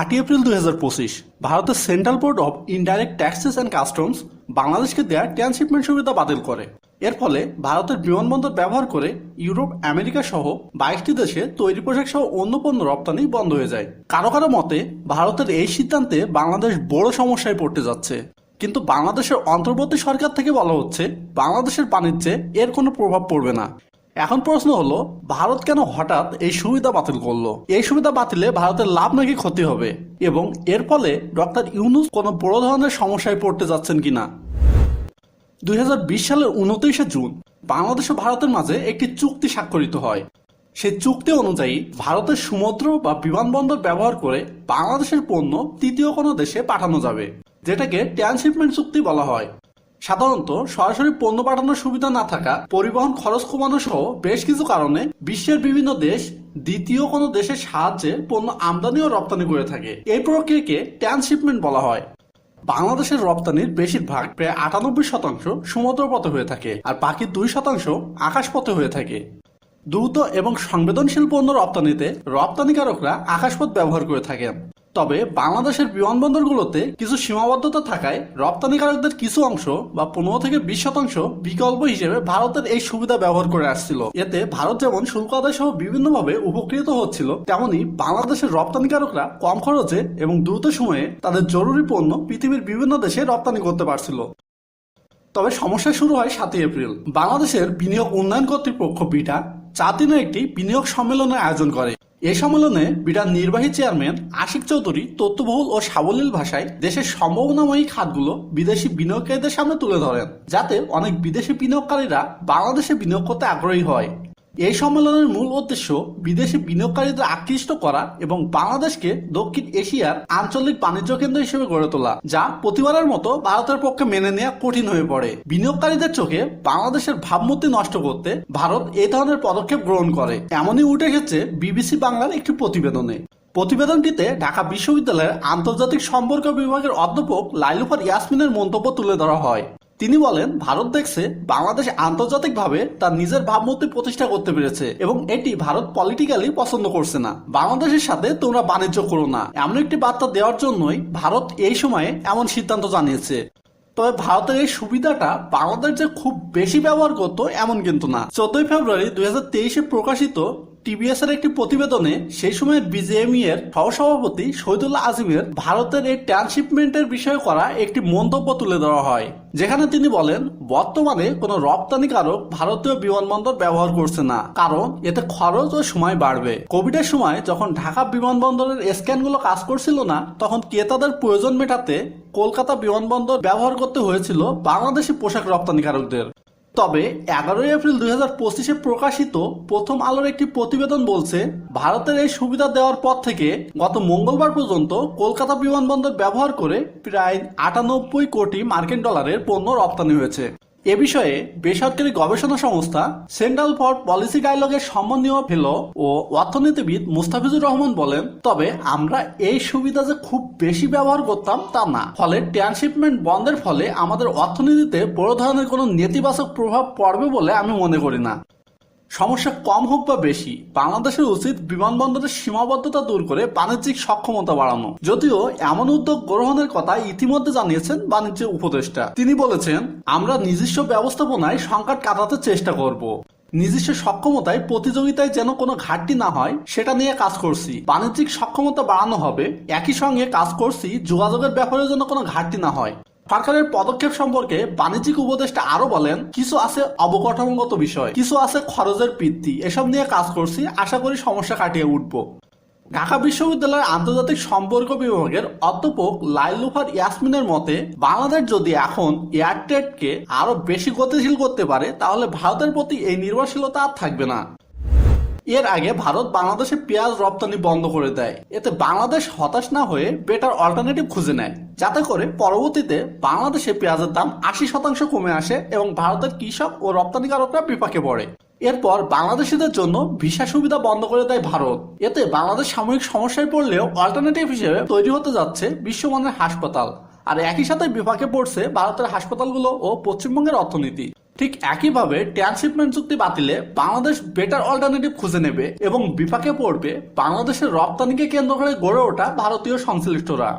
আটই এপ্রিল দুই হাজার পঁচিশ, ভারতের Central Board of Indirect Taxes and Customs বাংলাদেশকে দেওয়া ট্রান্সশিপমেন্ট সুবিধা বাতিল করে। এর ফলে ভারতের বিমানবন্দর ব্যবহার করে ইউরোপ, আমেরিকা সহ বাইশটি দেশে তৈরি পোশাক সহ অন্য পণ্য রপ্তানি বন্ধ হয়ে যায়। কারও কারও মতে, ভারতের এই সিদ্ধান্তে বাংলাদেশ বড় সমস্যায় পড়তে যাচ্ছে। কিন্তু বাংলাদেশের অন্তর্বর্তী সরকার থেকে বলা হচ্ছে, বাংলাদেশের বাণিজ্যে এর কোনো প্রভাব পড়বে না। এখন প্রশ্ন হলো, ভারত কেন হঠাৎ এই সুবিধা বাতিল করল? এই সুবিধা বাতিলে ভারতের লাভ নাকি ক্ষতি হবে? এবং এর ফলে ডক্টর ইউনুস কোনো বড় ধরনের সমস্যায় পড়তে যাচ্ছেন কিনা? দুই হাজার বিশ সালের উনত্রিশে জুন বাংলাদেশ ও ভারতের মাঝে একটি চুক্তি স্বাক্ষরিত হয়। সেই চুক্তি অনুযায়ী ভারতের সমুদ্র বা বিমানবন্দর ব্যবহার করে বাংলাদেশের পণ্য তৃতীয় কোনো দেশে পাঠানো যাবে, যেটাকে ট্রান্সশিপমেন্ট চুক্তি বলা হয়। সাধারণত সরাসরি পণ্য পাঠানোর সুবিধা না থাকা, পরিবহন খরচ কমানো সহ বেশ কিছু কারণে বিশ্বের বিভিন্ন দেশ দ্বিতীয় কোনো দেশের সাহায্যে পণ্য আমদানি ও রপ্তানি করে থাকে। এই প্রক্রিয়াকে ট্রান্সশিপমেন্ট বলা হয়। বাংলাদেশের রপ্তানির বেশিরভাগ প্রায় আটানব্বই শতাংশ সমুদ্রপথে হয়ে থাকে আর বাকি দুই শতাংশ আকাশপথে হয়ে থাকে। দ্রুত এবং সংবেদনশীল পণ্য রপ্তানিতে রপ্তানিকারকরা আকাশপথ ব্যবহার করে থাকেন। তবে বাংলাদেশের বিমানবন্দরগুলোতে কিছু সীমাবদ্ধতা থাকায় রপ্তানিকারকদের কিছু অংশ বা পনেরো থেকে বিশ শতাংশ বিকল্প হিসেবে ভারতের এই সুবিধা ব্যবহার করে আসছিল। এতে ভারত যেমন শুল্ক আদায় সহ বিভিন্নভাবে উপকৃত হচ্ছিল, তেমনি বাংলাদেশের রপ্তানিকারকরা কম খরচে এবং দ্রুত সময়ে তাদের জরুরি পণ্য পৃথিবীর বিভিন্ন দেশে রপ্তানি করতে পারছিল। তবে সমস্যা শুরু হয় সাতই এপ্রিল। বাংলাদেশের বিনিয়োগ উন্নয়ন কর্তৃপক্ষ বিটা চার একটি বিনিয়োগ সম্মেলনের আয়োজন করে। এই সম্মেলনে বিডার নির্বাহী চেয়ারম্যান আশিক চৌধুরী তথ্যবহুল ও সাবলীল ভাষায় দেশের সম্ভাবনাময়ী খাতগুলো বিদেশি বিনিয়োগকারীদের সামনে তুলে ধরেন, যাতে অনেক বিদেশি বিনিয়োগকারীরা বাংলাদেশে বিনিয়োগ করতে আগ্রহী হয়। এই সম্মেলনের মূল উদ্দেশ্য বিদেশি বিনিয়োগকারীদের আকৃষ্ট করা এবং বাংলাদেশকে দক্ষিণ এশিয়ার আঞ্চলিক বাণিজ্য কেন্দ্র হিসেবে গড়ে তোলা, যা প্রতিবারের মতো ভারতের পক্ষে মেনে নেওয়া কঠিন হয়ে পড়ে। বিনিয়োগকারীদের চোখে বাংলাদেশের ভাবমূর্তি নষ্ট করতে ভারত এই ধরনের পদক্ষেপ গ্রহণ করে। এমনই উঠে এসেছে বিবিসি বাংলার একটি প্রতিবেদনে। প্রতিবেদনটিতে ঢাকা বিশ্ববিদ্যালয়ের আন্তর্জাতিক সম্পর্ক বিভাগের অধ্যাপক লাইলুফার ইয়াসমিনের মন্তব্য তুলে ধরা হয়। তিনি বলেন, ভারত দেখছে বাংলাদেশ আন্তর্জাতিকভাবে তার নিজের ভাবমূর্তি প্রতিষ্ঠা করতে পেরেছে এবং এটি ভারত পলিটিক্যালি পছন্দ করছে না। বাংলাদেশের সাথে তোমরা বাণিজ্য করো না। এমন একটি বার্তা দেওয়ার জন্যই ভারত এই সময়ে এমন সিদ্ধান্ত জানিয়েছে। তবে ভারতের এই সুবিধাটা বাংলাদেশ যে খুব বেশি ব্যবহার করতো এমন কিন্তু না। চোদ্দই ফেব্রুয়ারি দুই প্রকাশিত টিবিএস এর একটি প্রতিবেদনে সেই সময়ের বিজেএমই এর সহসভাপতি শহীদুল্লাহ আজিমের ভারতের এই ট্রান্সশিপমেন্টের বিষয়ে করা একটি মন্তব্য তুলে ধরা হয়, যেখানে তিনি বলেন, বর্তমানে কোনো রপ্তানিকারক ভারতীয় বিমানবন্দর ব্যবহার করছে না, কারণ এতে খরচ ও সময় বাড়বে। কোভিডের সময় যখন ঢাকা বিমানবন্দরের স্ক্যানগুলো কাজ করছিল না, তখন ক্রেতাদের প্রয়োজন মেটাতে কলকাতা বিমানবন্দর ব্যবহার করতে হয়েছিল বাংলাদেশি পোশাক রপ্তানিকারকদের। তবে এগারোই এপ্রিল দুই হাজার পঁচিশে প্রকাশিত প্রথম আলোর একটি প্রতিবেদন বলছে, ভারতের এই সুবিধা দেওয়ার পর থেকে গত মঙ্গলবার পর্যন্ত কলকাতা বিমানবন্দর ব্যবহার করে প্রায় আটানব্বই কোটি মার্কিন ডলারের পণ্য রপ্তানি হয়েছে। এ বিষয়ে বেসরকারি গবেষণা সংস্থা সেন্ট্রাল ফর পলিসি ডায়ালগের সম্মানীয় ফেলো ও অর্থনীতিবিদ মুস্তাফিজুর রহমান বলেন, তবে আমরা এই সুবিধা যে খুব বেশি ব্যবহার করতাম তা না। ফলে ট্রান্সশিপমেন্ট বন্ধের ফলে আমাদের অর্থনীতিতে বড় ধরনের কোনো নেতিবাচক প্রভাব পড়বে বলে আমি মনে করি না। সমস্যা কম হোক বা বেশি, বাংলাদেশের উচিত বিমানবন্দরের সীমাবদ্ধতা দূর করে বাণিজ্যিক সক্ষমতা বাড়ানো। যদিও এমন উদ্যোগ গ্রহণের কথা ইতিমধ্যে জানিয়েছেন বাণিজ্য উপদেষ্টা। তিনি বলেছেন, আমরা নিজস্ব ব্যবস্থাপনায় সংকট কাটাতে চেষ্টা করব। নিজস্ব সক্ষমতায় প্রতিযোগিতায় যেন কোনো ঘাটতি না হয়, সেটা নিয়ে কাজ করছি। বাণিজ্যিক সক্ষমতা বাড়ানো হবে, একই সঙ্গে কাজ করছি, যোগাযোগের ব্যাপারে যেন কোনো ঘাটতি না হয়। সরকারের পদক্ষেপ সম্পর্কে বাণিজ্যিক উপদেষ্টা আরও বলেন, কিছু আছে অবকাঠামোগত বিষয়, কিছু আছে খরচের বৃদ্ধি এসব নিয়ে কাজ করছি, আশা করি সমস্যা কাটিয়ে উঠবো। ঢাকা বিশ্ববিদ্যালয়ের আন্তর্জাতিক সম্পর্ক বিভাগের অধ্যাপক লাইলুফার ইয়াসমিনের মতে, বাংলাদেশ যদি এখন এয়ারটেটকে আরও বেশি গতিশীল করতে পারে, তাহলে ভারতের প্রতি এই নির্ভরশীলতা আর থাকবে না। এর আগে ভারত বাংলাদেশে পেঁয়াজ রপ্তানি বন্ধ করে দেয়। এতে বাংলাদেশ হতাশ না হয়ে বেটার অল্টারনেটিভ খুঁজে নেয়। যাতে করে পরবর্তীতে বাংলাদেশে পেঁয়াজের দাম আশি শতাংশ কমে আসে এবং ভারতের কৃষক ও রপ্তানিকারকরা বিপাকে পড়ে। এরপর বাংলাদেশিদের জন্য ভিসা সুবিধা বন্ধ করে দেয় ভারত। এতে বাংলাদেশ সাময়িক সমস্যায় পড়লেও অল্টারনেটিভ হিসেবে তৈরি হতে যাচ্ছে বিশ্বমানের হাসপাতাল। আর একই সাথে বিপাকে পড়ছে ভারতের হাসপাতালগুলো ও পশ্চিমবঙ্গের অর্থনীতি। ঠিক একইভাবে ট্রান্সশিপমেন্ট চুক্তি বাতিলে বাংলাদেশ বেটার অল্টারনেটিভ খুঁজে নেবে এবং বিপাকে পড়বে বাংলাদেশের রপ্তানিকে কেন্দ্র করে গড়ে ওঠা ভারতীয় সংশ্লিষ্টরা।